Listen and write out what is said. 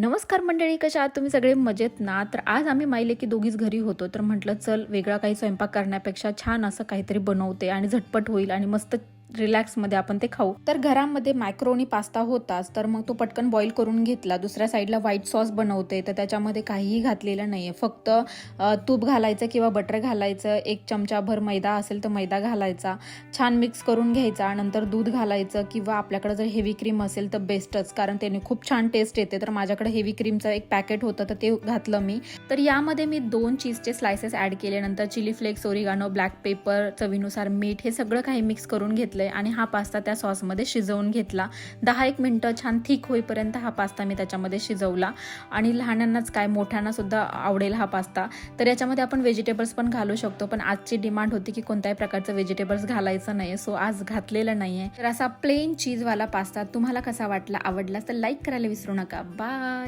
नमस्कार मंडळी कशा आहात तुम्ही? सगळे मजेत ना? तर आज आम्ही माहिले की दोघीच घरी होतो. तर म्हटलं चल वेगळा काही स्वयंपाक करण्यापेक्षा छान असं काहीतरी बनवते आणि झटपट होईल आणि मस्त रिलॅक्समध्ये आपण ते खाऊ. तर घरामध्ये मायक्रोनी पास्ता होताच तर मग तो पटकन बॉईल करून घेतला. दुसऱ्या साईडला व्हाईट सॉस बनवते तर त्याच्यामध्ये काहीही घातलेलं नाही आहे फक्त तूप घालायचं किंवा बटर घालायचं एक चमचाभर मैदा असेल तर मैदा घालायचा. छान मिक्स करून घ्यायचा नंतर दूध घालायचं किंवा आपल्याकडे जर हेवी क्रीम असेल तर बेस्टच कारण त्याने खूप छान टेस्ट येते. तर माझ्याकडे हेवी क्रीमचं एक पॅकेट होतं तर ते घातलं मी. तर यामध्ये मी दोन चीजचे स्लायसेस ॲड केले. नंतर chilli flakes oregano black pepper चवीनुसार मीठ हे सगळं काही मिक्स करून घेतलं. घेतलंय आणि हा पास्ता त्या सॉसमध्ये शिजवून घेतला. दहा एक मिनटं छान थिक होईपर्यंत हा पास्ता मी त्याच्यामध्ये शिजवला. आणि लहानांनाच काय मोठ्यांनासुद्धा आवडेल हा पास्ता. तर याच्यामध्ये आपण व्हेजिटेबल्स पण घालू शकतो पण आजची डिमांड होती की कोणत्याही प्रकारचं व्हेजिटेबल्स घालायचं नाही सो आज घातलेलं नाही आहे तर असा प्लेन चीजवाला पास्ता तुम्हाला कसा वाटला आवडला तर लाईक करायला विसरू नका. बाय